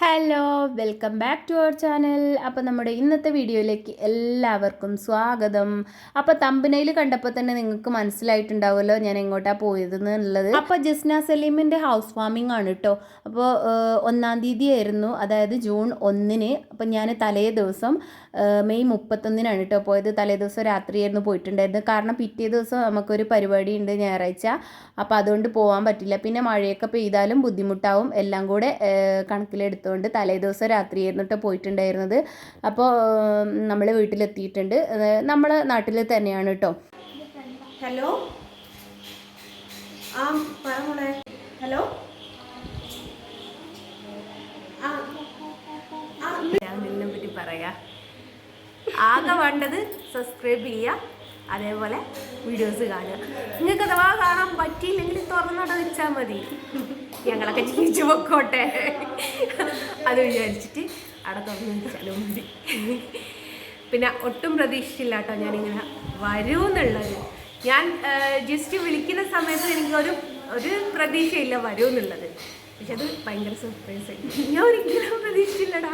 Hello welcome back to our channel അപ്പോൾ നമ്മുടെ ഇന്നത്തെ വീഡിയോയിലേക്ക് എല്ലാവർക്കും സ്വാഗതം. അപ്പോൾ തമ്പനയിൽ കണ്ടപ്പോൾ തന്നെ നിങ്ങൾക്ക് മനസ്സിലായിട്ടുണ്ടാവുമല്ലോ ഞാൻ എങ്ങോട്ടാണ് പോയത് എന്നുള്ളത്. അപ്പോൾ ജസ്ന സലീമിന്റെ ഹൗസ് വാമിംഗ് ആണ് കേട്ടോ അപ്പോൾ ഒന്നാം തീയതി ആയിരുന്നു അതായത് ജൂൺ ഒന്നിന്. അപ്പോൾ ഞാൻ തലേ ദിവസം മെയ് മുപ്പത്തൊന്നിനാണ് കേട്ടോ പോയത്. തലേ ദിവസം രാത്രിയായിരുന്നു പോയിട്ടുണ്ടായിരുന്നത്. കാരണം പിറ്റേ ദിവസം നമുക്കൊരു പരിപാടി ഉണ്ട് ഞായറാഴ്ച. അപ്പോൾ അതുകൊണ്ട് പോകാൻ പറ്റില്ല. പിന്നെ മഴയൊക്കെ പെയ്താലും ബുദ്ധിമുട്ടാവും. എല്ലാം കൂടെ ഏഹ്, കണക്കിലെടുത്തുകൊണ്ട് തലേദിവസം രാത്രി രാത്രിയായിരുന്നു കേട്ടോ പോയിട്ടുണ്ടായിരുന്നത്. അപ്പോൾ നമ്മൾ വീട്ടിലെത്തിയിട്ടുണ്ട്. നമ്മളെ നാട്ടിൽ തന്നെയാണ് കേട്ടോ ഹലോ? ആ പറഞ്ഞോളെ ഹലോ? ആ ആ ഞാൻ നിന്നെ പറ്റി പറയാ. ആകെ വേണ്ടത് സബ്സ്ക്രൈബ് ചെയ്യുക അതേപോലെ വീഡിയോസ് കാണുക. നിങ്ങൾക്ക് അഥവാ കാണാൻ പറ്റിയില്ലെങ്കിൽ തുറന്നോട്ട് വെച്ചാൽ മതി. ഞങ്ങളൊക്കെ ജീവിച്ചു പൊക്കോട്ടെ. അത് വിചാരിച്ചിട്ട് അവിടെ തുറന്നു വെച്ചാലും മതി. പിന്നെ ഒട്ടും പ്രതീക്ഷിച്ചില്ല കേട്ടോ ഞാനിങ്ങനെ വരുമെന്നുള്ളത്. ഞാൻ ജസ്റ്റ് വിളിക്കുന്ന സമയത്ത് എനിക്കൊരു ഒരു പ്രതീക്ഷയില്ല വരുമെന്നുള്ളത്. പക്ഷെ അത് ഭയങ്കര സർപ്രൈസ് ആയി. ഞാൻ ഒരിക്കലും പ്രതീക്ഷിച്ചില്ലടാ.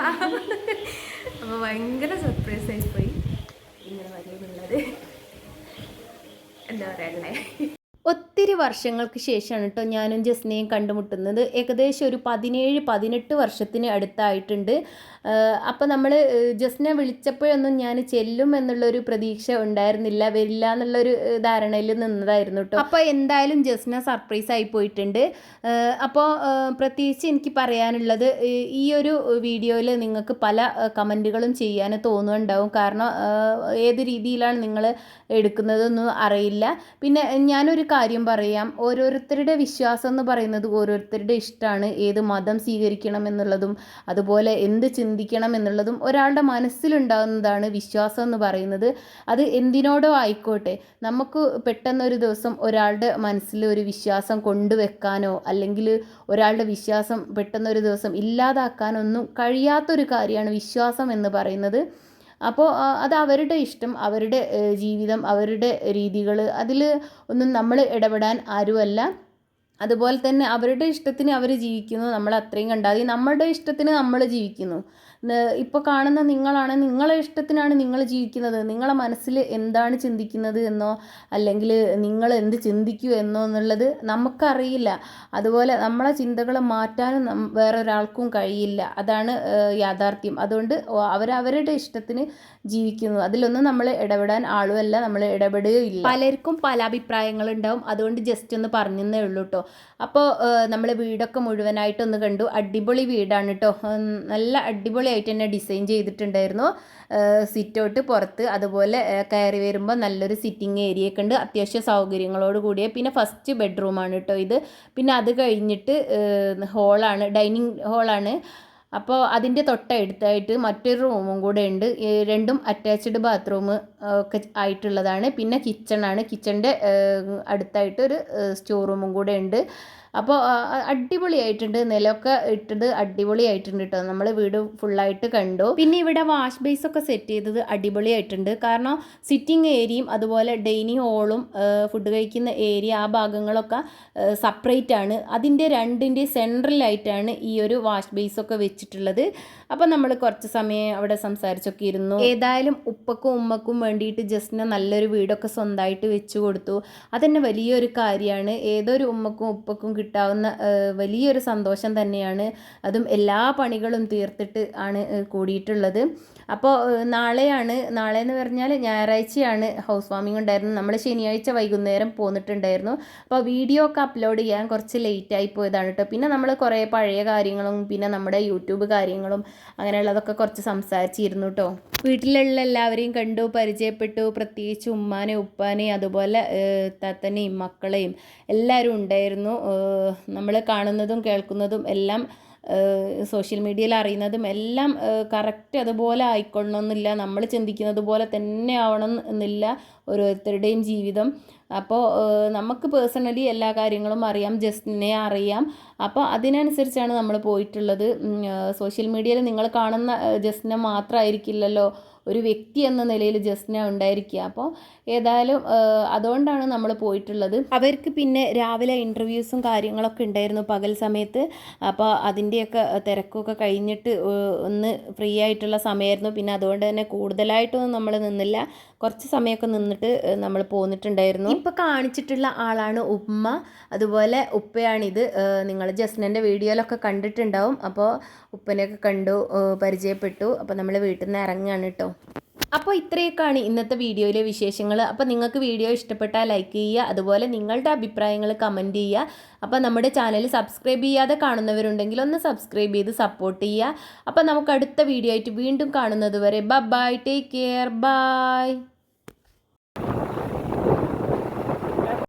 അപ്പോൾ ഭയങ്കര സർപ്രൈസ് ആയിപ്പോയി ഇങ്ങനെ വരുമെന്നുള്ളത്. എന്താ പറയണ്ടേ ഒത്തിരി വർഷങ്ങൾക്ക് ശേഷമാണ് കേട്ടോ ഞാനും ജസ്നയും കണ്ടുമുട്ടുന്നത്. ഏകദേശം ഒരു പതിനേഴ് പതിനെട്ട് വർഷത്തിന് അടുത്തായിട്ടുണ്ട്. അപ്പോൾ നമ്മൾ ജസ്നെ വിളിച്ചപ്പോഴൊന്നും ഞാൻ ചെല്ലും എന്നുള്ളൊരു പ്രതീക്ഷ ഉണ്ടായിരുന്നില്ല. വരില്ല എന്നുള്ളൊരു ധാരണയിൽ നിന്നതായിരുന്നു കേട്ടോ അപ്പോൾ എന്തായാലും ജസ്ന സർപ്രൈസ് ആയി പോയിട്ടുണ്ട്. അപ്പോൾ പ്രത്യേകിച്ച് എനിക്ക് പറയാനുള്ളത് ഈ ഒരു വീഡിയോയിൽ നിങ്ങൾക്ക് പല കമന്റുകളും ചെയ്യാൻ തോന്നുന്നുണ്ടാവും. കാരണം ഏത് രീതിയിലാണ് നിങ്ങൾ എടുക്കുന്നതെന്നും അറിയില്ല. പിന്നെ ഞാനൊരു കാര്യം പറയാം. ഓരോരുത്തരുടെ വിശ്വാസം എന്ന് പറയുന്നത് ഓരോരുത്തരുടെ ഇഷ്ടമാണ്. ഏത് മതം സ്വീകരിക്കണം എന്നുള്ളതും അതുപോലെ എന്ത് ചിന്തിക്കണം എന്നുള്ളതും ഒരാളുടെ മനസ്സിലുണ്ടാകുന്നതാണ് വിശ്വാസം എന്ന് പറയുന്നത്. അത് എന്തിനോടോ ആയിക്കോട്ടെ. നമുക്ക് പെട്ടെന്നൊരു ദിവസം ഒരാളുടെ മനസ്സിൽ ഒരു വിശ്വാസം കൊണ്ടുവെക്കാനോ അല്ലെങ്കിൽ ഒരാളുടെ വിശ്വാസം പെട്ടെന്നൊരു ദിവസം ഇല്ലാതാക്കാനൊന്നും കഴിയാത്തൊരു കാര്യമാണ് വിശ്വാസം എന്ന് പറയുന്നത്. അപ്പോൾ അത് അവരുടെ ഇഷ്ടം അവരുടെ ജീവിതം അവരുടെ രീതികൾ അതിൽ ഒന്നും നമ്മൾ ഇടപെടാൻ ആരുമല്ല. അതുപോലെ തന്നെ അവരുടെ ഇഷ്ടത്തിന് അവർ ജീവിക്കുന്നു നമ്മൾ അത്രയും കണ്ടാൽ നമ്മുടെ ഇഷ്ടത്തിന് നമ്മൾ ജീവിക്കുന്നു. ഇപ്പോൾ കാണുന്ന നിങ്ങളാണ് നിങ്ങളെ ഇഷ്ടത്തിനാണ് നിങ്ങൾ ജീവിക്കുന്നത്. നിങ്ങളെ മനസ്സിൽ എന്താണ് ചിന്തിക്കുന്നത് എന്നോ അല്ലെങ്കിൽ നിങ്ങൾ എന്ത് ചിന്തിക്കൂ എന്നോ എന്നുള്ളത് നമുക്കറിയില്ല. അതുപോലെ നമ്മളെ ചിന്തകൾ മാറ്റാനും നം- വേറെ ഒരാൾക്കും കഴിയില്ല. അതാണ് യാഥാർത്ഥ്യം. അതുകൊണ്ട് അവരവരുടെ ഇഷ്ടത്തിന് ജീവിക്കുന്നു. അതിലൊന്നും നമ്മൾ ഇടപെടാൻ ആളുമല്ല നമ്മൾ ഇടപെടുകയില്ല. പലർക്കും പല അഭിപ്രായങ്ങളുണ്ടാവും. അതുകൊണ്ട് ജസ്റ്റ് ഒന്ന് പറഞ്ഞതേ ഉള്ളൂ കേട്ടോ അപ്പോൾ നമ്മൾ വീടൊക്കെ മുഴുവനായിട്ടൊന്ന് കണ്ടു. അടിപൊളി വീടാണ് കേട്ടോ നല്ല അടിപൊളിയായിട്ട് തന്നെ ഡിസൈൻ ചെയ്തിട്ടുണ്ടായിരുന്നു. സിറ്റൗട്ട് പുറത്ത് അതുപോലെ കയറി വരുമ്പോൾ നല്ലൊരു സിറ്റിംഗ് ഏരിയ ഒക്കെ ഉണ്ട്. അത്യാവശ്യം സൗകര്യങ്ങളോട് കൂടിയ പിന്നെ ഫസ്റ്റ് ബെഡ്റൂമാണ് കേട്ടോ ഇത്. പിന്നെ അത് കഴിഞ്ഞിട്ട് ഹോളാണ് ഡൈനിങ് ഹോളാണ്. അപ്പോൾ അതിന്റെ തൊട്ടടുത്തായിട്ട് മറ്റൊരു റൂമും കൂടെ ഉണ്ട്. രണ്ടും അറ്റാച്ച്ഡ് ബാത്റൂം. ഒക്കെ ആയിട്ടുള്ളതാണ്. പിന്നെ കിച്ചണാണ് കിച്ചണിന്റെ അടുത്തായിട്ട് ഒരു സ്റ്റോർ റൂമും കൂടെ ഉണ്ട്. അപ്പോൾ അടിപൊളിയായിട്ടുണ്ട്. നിലമൊക്കെ ഇട്ടത് അടിപൊളിയായിട്ടുണ്ട് കേട്ടോ നമ്മൾ വീട് ഫുള്ളായിട്ട് കണ്ടു. പിന്നെ ഇവിടെ വാഷ് ബേസ് ഒക്കെ സെറ്റ് ചെയ്തത് അടിപൊളിയായിട്ടുണ്ട്. കാരണം സിറ്റിംഗ് ഏരിയയും അതുപോലെ ഡൈനിങ് ഹോളും ഫുഡ് കഴിക്കുന്ന ഏരിയ ആ ഭാഗങ്ങളൊക്കെ സെപ്പറേറ്റ് ആണ്. അതിന്റെ രണ്ടിന്റെ സെൻട്രലായിട്ടാണ് ഈ ഒരു വാഷ് ബേസ് ഒക്കെ വെച്ചിട്ടുള്ളത്. അപ്പോൾ നമ്മൾ കുറച്ച് സമയം അവിടെ സംസാരിച്ചൊക്കെ ഇരുന്നു. ഏതായാലും ഉപ്പക്കും ഉമ്മക്കും വേണ്ടിയിട്ട് ജസ്റ്റിന് നല്ലൊരു വീടൊക്കെ സ്വന്തമായിട്ട് വെച്ച് കൊടുത്തു. അതന്നെ വലിയൊരു കാര്യമാണ് ഏതൊരു ഉമ്മക്കും ഉപ്പക്കും കിട്ടാവുന്ന വലിയൊരു സന്തോഷം തന്നെയാണ്. അതും എല്ലാ പണികളും തീർത്തിട്ട് ആണ് കൂടിയിട്ടുള്ളത്. അപ്പോൾ നാളെയാണ് നാളെ എന്ന് പറഞ്ഞാൽ ഞായറാഴ്ചയാണ് ഹൗസ് വാമിംഗ് ഉണ്ടായിരുന്നു. നമ്മൾ ശനിയാഴ്ച വൈകുന്നേരം പോന്നിട്ടുണ്ടായിരുന്നു. അപ്പോൾ വീഡിയോ ഒക്കെ അപ്ലോഡ് ചെയ്യാൻ കുറച്ച് ലേറ്റായി പോയതാണ് കേട്ടോ പിന്നെ നമ്മൾ കുറേ പഴയ കാര്യങ്ങളും പിന്നെ നമ്മുടെ യൂട്യൂബ് കാര്യങ്ങളും അങ്ങനെയുള്ളതൊക്കെ കുറച്ച് സംസാരിച്ചിരുന്നു കേട്ടോ വീട്ടിലുള്ള എല്ലാവരെയും കണ്ടു പരിചയപ്പെട്ടു. പ്രത്യേകിച്ച് ഉമ്മാനെ ഉപ്പാനെ അതുപോലെ താത്തനെയും മക്കളെയും എല്ലാവരും ഉണ്ടായിരുന്നു. നമ്മൾ കാണുന്നതും കേൾക്കുന്നതും എല്ലാം സോഷ്യൽ മീഡിയയിൽ അറിയുന്നതും എല്ലാം കറക്റ്റ് അതുപോലെ ആയിക്കൊള്ളണമെന്നില്ല. നമ്മൾ ചിന്തിക്കുന്നത് പോലെ തന്നെ ആവണം എന്നില്ല ഓരോരുത്തരുടെയും ജീവിതം. അപ്പോൾ നമുക്ക് പേഴ്സണലി എല്ലാ കാര്യങ്ങളും അറിയാം ജസ്റ്റിനെ അറിയാം. അപ്പോൾ അതിനനുസരിച്ചാണ് നമ്മൾ പോയിട്ടുള്ളത്. സോഷ്യൽ മീഡിയയിൽ നിങ്ങൾ കാണുന്ന ജസ്റ്റിനെ മാത്രമായിരിക്കില്ലല്ലോ. ഒരു വ്യക്തി എന്ന നിലയിൽ ജസ്ന ഉണ്ടായിരിക്കുക. അപ്പോൾ ഏതായാലും അതുകൊണ്ടാണ് നമ്മൾ പോയിട്ടുള്ളത്. അവർക്ക് പിന്നെ രാവിലെ ഇന്റർവ്യൂസും കാര്യങ്ങളൊക്കെ ഉണ്ടായിരുന്നു പകൽ സമയത്ത്. അപ്പോൾ അതിന്റെയൊക്കെ തിരക്കൊക്കെ കഴിഞ്ഞിട്ട് ഒന്ന് ഫ്രീ ആയിട്ടുള്ള സമയമായിരുന്നു. പിന്നെ അതുകൊണ്ട് തന്നെ കൂടുതലായിട്ടൊന്നും നമ്മൾ നിന്നില്ല. കുറച്ച് സമയമൊക്കെ നിന്നിട്ട് നമ്മൾ പോന്നിട്ടുണ്ടായിരുന്നു. ഇപ്പോൾ കാണിച്ചിട്ടുള്ള ആളാണ് ഉമ്മ. അതുപോലെ ഉപ്പയാണിത്. നിങ്ങൾ ജസ്നന്റെ വീഡിയോയിലൊക്കെ കണ്ടിട്ടുണ്ടാവും. അപ്പോൾ ഉപ്പനെയൊക്കെ കണ്ടു പരിചയപ്പെട്ടു. അപ്പോൾ നമ്മൾ വീട്ടിൽ നിന്ന് ഇറങ്ങുകയാണ് കേട്ടോ അപ്പോൾ ഇത്രയൊക്കെയാണ് ഇന്നത്തെ വീഡിയോയിലെ വിശേഷങ്ങൾ അപ്പോൾ നിങ്ങൾക്ക് വീഡിയോ ഇഷ്ടപ്പെട്ടാൽ ലൈക്ക് ചെയ്യുക അതുപോലെ നിങ്ങളുടെ അഭിപ്രായങ്ങൾ കമന്റ് ചെയ്യുക. അപ്പോൾ നമ്മുടെ ചാനൽ സബ്സ്ക്രൈബ് ചെയ്യാതെ കാണുന്നവരുണ്ടെങ്കിൽ ഒന്ന് സബ്സ്ക്രൈബ് ചെയ്ത് സപ്പോർട്ട് ചെയ്യുക. അപ്പോൾ നമുക്ക് അടുത്ത വീഡിയോ ആയിട്ട് വീണ്ടും കാണുന്നത് വരെ ബൈ ടേക്ക് കെയർ ബൈ